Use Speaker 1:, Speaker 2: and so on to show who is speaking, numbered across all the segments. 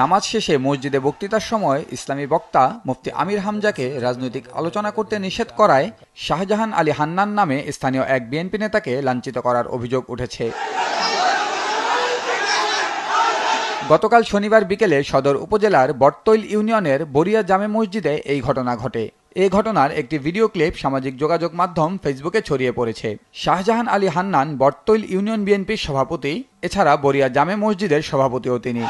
Speaker 1: নামাজ শেষে মসজিদে বক্তৃতার সময় ইসলামী বক্তা মুফতি আমির হামজাকে রাজনৈতিক আলোচনা করতে নিষেধ করায় শাহজাহান আলী হান্নান নামে স্থানীয় এক বিএনপি নেতাকে লাঞ্ছিত করার অভিযোগ উঠেছে। গতকাল শনিবার বিকেলে সদর উপজেলার বটতৈল ইউনিয়নের বরিয়া জামে মসজিদে এই ঘটনা ঘটে। এ ঘটনার একটি ভিডিও ক্লিপ সামাজিক যোগাযোগ মাধ্যম ফেসবুকে ছড়িয়ে পড়েছে। শাহজাহান আলী হান্নান বটতৈল ইউনিয়ন বিএনপির সভাপতি, এছাড়া বরিয়া জামে মসজিদের সভাপতিও তিনি।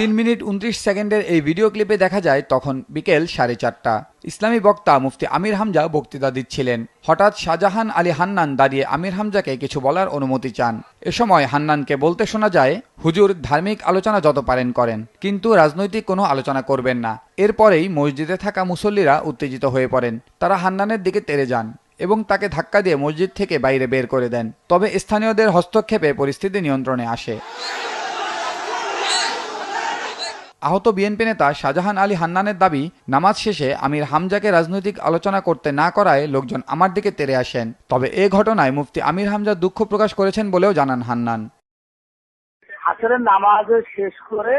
Speaker 1: তিন মিনিট উনত্রিশ সেকেন্ডের এই ভিডিও ক্লিপে দেখা যায় তখন বিকেল সাড়ে চারটা। ইসলামী বক্তা মুফতি আমির হামজা বক্তৃতা দিচ্ছিলেন। হঠাৎ শাহজাহান আলী হান্নান দাঁড়িয়ে আমির হামজাকে কিছু বলার অনুমতি চান। এ সময় হান্নানকে বলতে শোনা যায়, হুজুর, ধার্মিক আলোচনা যত পারেন করেন, কিন্তু রাজনৈতিক কোনো আলোচনা করবেন না। এরপরেই মসজিদে থাকা মুসল্লিরা উত্তেজিত হয়ে পড়েন। তারা হান্নানের দিকে তেড়ে যান এবং তাকে ধাক্কা দিয়ে মসজিদ থেকে বাইরে বের করে দেন। তবে স্থানীয়দের হস্তক্ষেপে পরিস্থিতি নিয়ন্ত্রণে আসে। আহত বিএনপি নেতা শাহজাহান আলী হান্নানের দাবি, নামাজ শেষে আমির হামজাকে রাজনৈতিক আলোচনা করতে না করায় লোকজন আমার দিকে তেড়ে আসেন। তবে এ ঘটনায় মুফতি আমির হামজা দুঃখ প্রকাশ করেছেন বলেও জানান হান্নান।
Speaker 2: আসরের নামাজ শেষ করে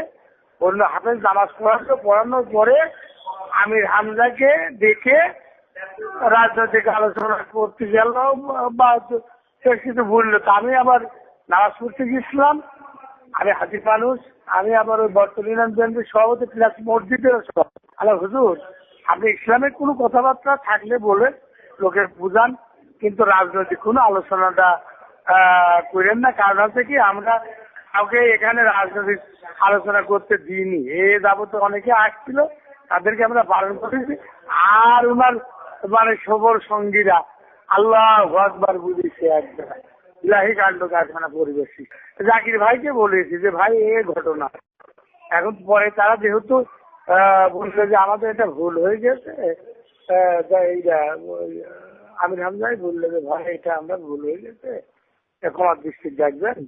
Speaker 2: অন্য হাফেজ নামাজ পড়ানো পড়ানোর পরে আমির হামজাকে দেখে রাজনৈতিক আলোচনা করতে গেল বা কিছু বলল তো আমি আবার নামাজ পড়তে গেছিলাম আমি হাজি মানুষ, আমি আবার ওই বর্তমান বিএনপির সভাপতি প্লাস মসজিদের সভাপতি। আল্লাহ হুজুর, আপনি ইসলামের কোনো কথাবার্তা থাকলে বলে লোকের বুঝান, কিন্তু রাজনৈতিক কোনো আলোচনাটা করেন না। কারণ হচ্ছে কি, আমরা কাউকে এখানে রাজনৈতিক আলোচনা করতে দিইনি। এ যাবত অনেকে আসছিল, তাদেরকে আমরা বারণ করেছি। আর ওনার মানে সবর সঙ্গীরা, আল্লাহ আকবার বুঝেছে একদম। ইলাহি কাণ্ড কারখানা পরিবেশী। জাকির ভাইকে বলেছি যে ভাই এ ঘটনা। এখন পরে তারা যেহেতু বলল যে আমাদের এটা ভুল হয়ে গেছে। আমির হামজাই বলল যে ভাই এটা আমরা ভুল হয়ে গেছে। এখন আর দৃষ্টি দেখবেন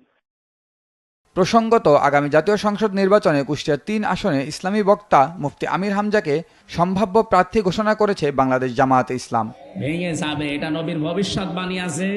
Speaker 1: প্রসঙ্গত আগামী জাতীয় সংসদ নির্বাচনে কুষ্টিয়ার তিন আসনে ইসলামী বক্তা মুফতি আমির হামজাকে সম্ভাব্য প্রার্থী ঘোষণা করেছে বাংলাদেশ জামায়াতে ইসলাম।
Speaker 3: ভেঙে যাবে এটা নবীর ভবিষ্যৎবাণী আছে।